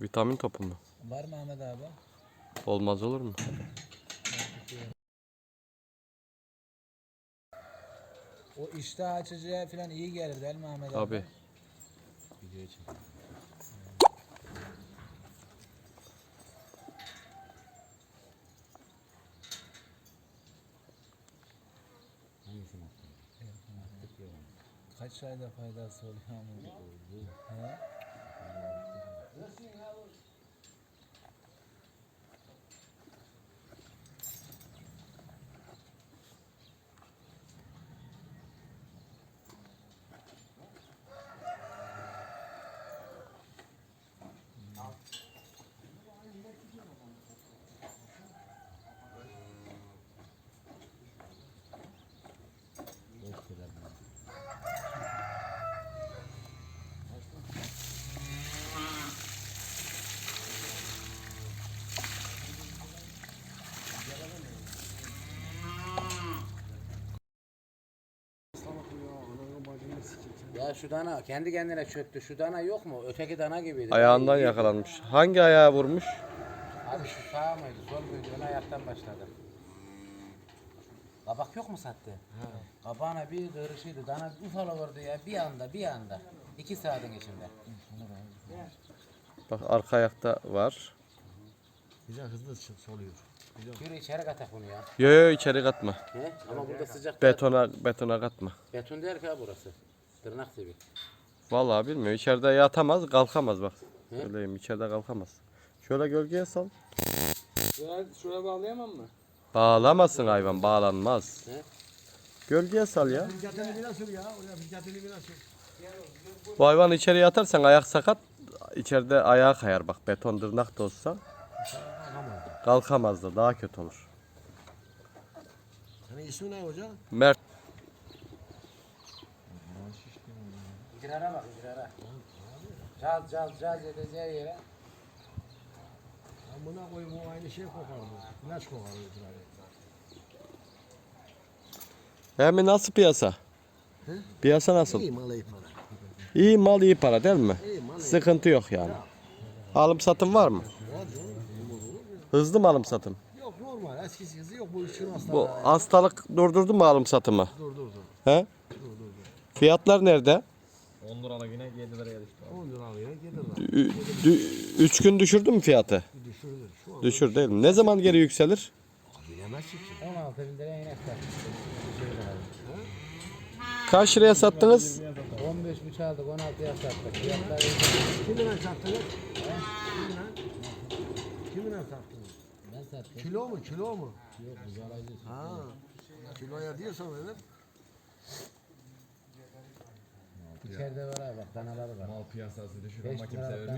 Vitamin topu mu? Var mı Ahmet abi? Olmaz olur mu? O iştah açıcıya falan iyi gelir değil mi Ahmet abi? Tabi. Video için. Kaç ayda faydası oluyor ama? He? Let's see how it hours Ya şu dana kendi kendine çöktü. Şu dana yok mu? Öteki dana gibiydi. Ayağından yakalanmış. Hangi ayağa vurmuş? Abi şu sağ mıydı, sol muydu? Ön ayaktan başladı. Kabak yok mu sattı? Kabağına bir kırışıydı. Dana ufala vurdu ya bir anda bir anda. İki saatin içinde. Bak arka ayakta var. Güzel hızlı çık soluyor. Yürü içeri katak bunu ya. Yo yo içeri katma. He? Ama burada sıcak. Betona betona katma. Beton der ki ha burası. Tırnak gibi. Vallahi bilmiyorum. İçeride yatamaz, kalkamaz bak. He? Söyleyeyim içeride kalkamaz. Şöyle gölgeye sal. Şuraya, şuraya bağlayamam mı? Bağlamasın hayvan, bağlanmaz. He? Gölgeye sal ya. Filcatını biraz sür ya. Oraya filcatını biraz sür. Bu hayvan içeri yatarsan ayak sakat. içeride ayağa kayar bak. Beton tırnak da olsa. Kalkamaz da daha kötü olur. Senin ismin ne hoca? Mert İdrara bak idrara. Caz caz caz edeceği yere. Amına koyayım o aynı şey kokar bu. İlaç kokar bu idrarı. Hem nasıl piyasa? Piyasa nasıl? İyi mal iyi para. İyi mal iyi para değil mi? İyi mal iyi. Sıkıntı yok yani. Alım satım var mı? Var canım. Hızlı mı alım satım? Yok normal eskisi hızı yok bu üçün hastalığı. Bu hastalık durdurdu mu alım satımı? Dur dur dur. He? Fiyatlar nerede? 10 lira alıyor gelir Ü- dü- üç gün düşürdü mü fiyatı? Düşürdü. Şu an Düşür değil mi? Ne zaman geri yükselir? bilemezsin ki. 16 bin liraya inek. Kaç liraya sattınız? 15 buçuk aldık 16'ya sattık. Fiyatlar Kimine sattınız? Kimine? Kimine sattınız? ben sattım. Kilo mu? Kilo mu? Yok biz alacağız. Ha. Kiloya diyorsan öyle. İçeride var abi bak danaları var. Mal piyasası düşük 5 ama kimse lira vermiyor.